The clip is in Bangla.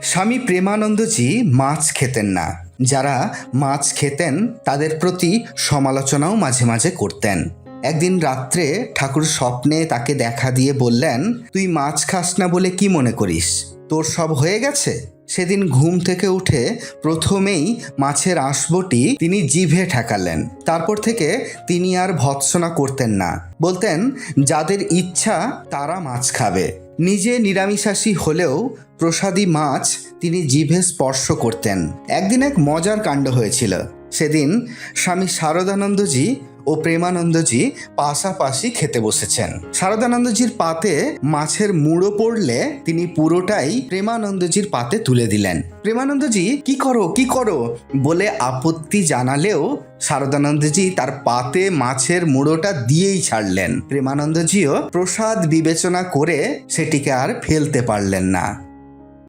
স্বামী প্রেমানন্দজি মাছ খেতেন না। যারা মাছ খেতেন, তাদের প্রতি সমালোচনাও মাঝে মাঝে করতেন। একদিন রাত্রে ঠাকুর স্বপ্নে তাকে দেখা দিয়ে বললেন, তুই মাছ খাস না বলে কি মনে করিস? তোর সব হয়ে গেছে? সেদিন ঘুম থেকে উঠে প্রথমেই মাছের আঁশবটি তিনি জিভে ঠেকালেন। তারপর থেকে তিনি আর ভৎসনা করতেন না। বলতেন, যাদের ইচ্ছা, তারা মাছ খাবে। নিজে নিরামিষাশী হলেও প্রসাদী মাছ তিনি জিভে স্পর্শ করতেন। একদিন এক মজার কাণ্ড হয়েছিল। সেদিন স্বামী শারদানন্দজি ও প্রেমানন্দজি পাশাপাশি খেতে বসেছেন। শারদানন্দজির পাতে মাছের মুড়ো পড়লে তিনি পুরোটাই প্রেমানন্দজির পাতে তুলে দিলেন। প্রেমানন্দজি, কি করো কি করো? বলে আপত্তি জানালেও শারদানন্দজি তার পাতে মাছের মুড়োটা দিয়েই ছাড়লেন। প্রেমানন্দজিও প্রসাদ বিবেচনা করে সেটিকে আর ফেলতে পারলেন না।